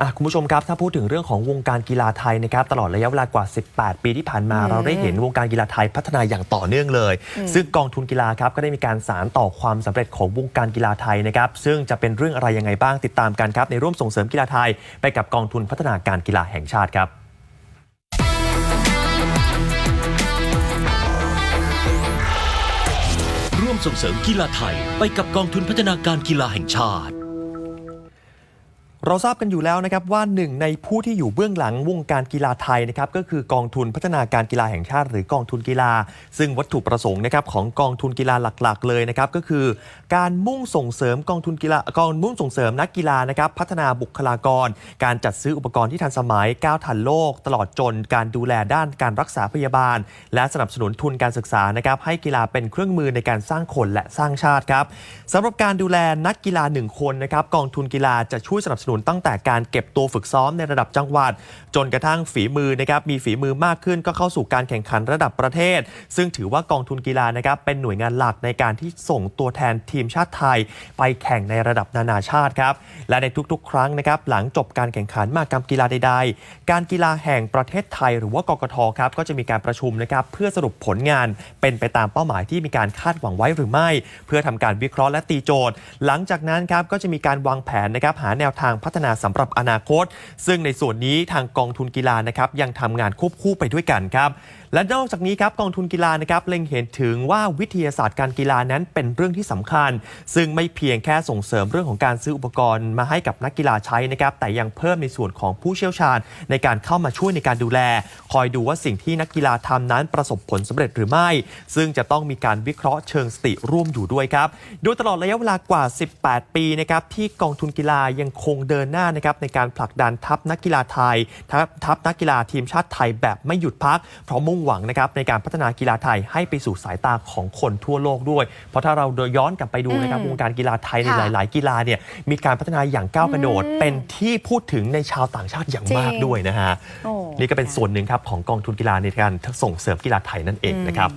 อะคุณผู้ชมครับ ถ้าพูดถึงเรื่องของวงการกีฬาไทยนะครับตลอดระยะเวลากว่า 18 ปีที่ผ่านมา เราได้เห็นวงการกีฬาไทยพัฒนาอย่างต่อเนื่องเลย ซึ่งกองทุนกีฬาครับก็ได้มีการสารต่อความสำเร็จของวงการกีฬาไทยนะครับซึ่งจะเป็นเรื่องอะไรยังไงบ้างติดตามกันครับในร่วมส่งเสริมกีฬาไทย ไปกับกองทุนพัฒนาการกีฬาแห่งชาติครับร่วมส่งเสริมกีฬาไทยไปกับกองทุนพัฒนาการกีฬาแห่งชาติ เราทราบกันอยู่แล้วนะครับว่าหนึ่งในผู้ที่อยู่เบื้องหลังวงการกีฬาไทยนะครับก็คือกองทุนพัฒนาการกีฬาแห่งชาติ หรือกองทุนกีฬา ซึ่งวัตถุประสงค์นะครับของกองทุนกีฬาหลักๆ เลยนะครับก็คือ การมุ่งส่งเสริมกองทุนกีฬากองมุ่งส่งเสริมนักกีฬานะครับพัฒนาบุคลากร การจัดซื้ออุปกรณ์ที่ทันสมัยก้าวทันโลก ตลอดจนการดูแลด้านการรักษาพยาบาล และสนับสนุนทุนการศึกษานะครับให้กีฬาเป็นเครื่องมือในการสร้างคนและสร้างชาติครับสำหรับการดูแลนักกีฬาหนึ่งคนนะครับกองทุนกีฬาจะช่วยสนับสนุนตั้งแต่การเก็บตัวฝึกซ้อมในระดับจังหวัด จนกระทั่งฝีมือนะครับมีฝีมือมากขึ้นก็เข้าสู่การแข่งขันระดับประเทศ ซึ่งถือว่ากองทุนกีฬานะครับเป็นหน่วยงานหลักในการที่ส่งตัวแทนทีมชาติไทย ไปแข่งในระดับนานาชาติครับและในทุกๆ ครั้งนะครับหลังจบการแข่งขันมากรรมกีฬาใด ๆ การกีฬาแห่งประเทศไทย หรือว่ากกทครับก็จะมีการประชุมนะครับเพื่อสรุปผลงานเป็นไปตามเป้าหมายที่มีการคาดหวังไว้หรือไม่ เพื่อทำการวิเคราะห์และตีโจทย์ หลังจากนั้นครับก็จะมีการวางแผนนะครับหาแนวทางพัฒนาสำหรับอนาคต ซึ่งในส่วนนี้ทางกองทุนกีฬานะครับยังทำงานควบคู่ไปด้วยกันครับ และนอกจากนี้ครับกองทุนกีฬานะครับเล็งเห็นถึงว่าวิทยาศาสตร์การกีฬานั้นเป็นเรื่องที่สำคัญ ซึ่งไม่เพียงแค่ส่งเสริมเรื่องของการซื้ออุปกรณ์มาให้กับนักกีฬาใช้นะครับแต่ยังเพิ่มในส่วนของผู้เชี่ยวชาญ ในการเข้ามาช่วยในการดูแล คอยดูว่าสิ่งที่นักกีฬาทำนั้นประสบผลสำเร็จหรือไม่ ซึ่งจะต้องมีการวิเคราะห์เชิงสติร่วมอยู่ด้วยครับโดยตลอดระยะเวลากว่า 18 ปีนะครับที่กองทุนกีฬายังคงเดินหน้านะครับในการผลักดันทัพนักกีฬาไทยทัพทัพนักกีฬาทีมชาติไทยแบบไม่หยุดพักเพราะมุ่งหวังนะครับในการพัฒนากีฬาไทยให้ไปสู่สายตาของคนทั่วโลกด้วย เพราะถ้าเราย้อนกลับไปดูนะครับอืมวงการกีฬาไทยในค่ะหลาย ๆ กีฬาเนี่ยมีการพัฒนาอย่างก้าวกระโดดอืมเป็นที่พูดถึงในชาวต่างชาติอย่างจริงมากด้วยนะฮะโอ้นี่ก็เป็นส่วนหนึ่งครับของกองทุนกีฬาในการส่งเสริมกีฬาไทยนั่นเองนะครับ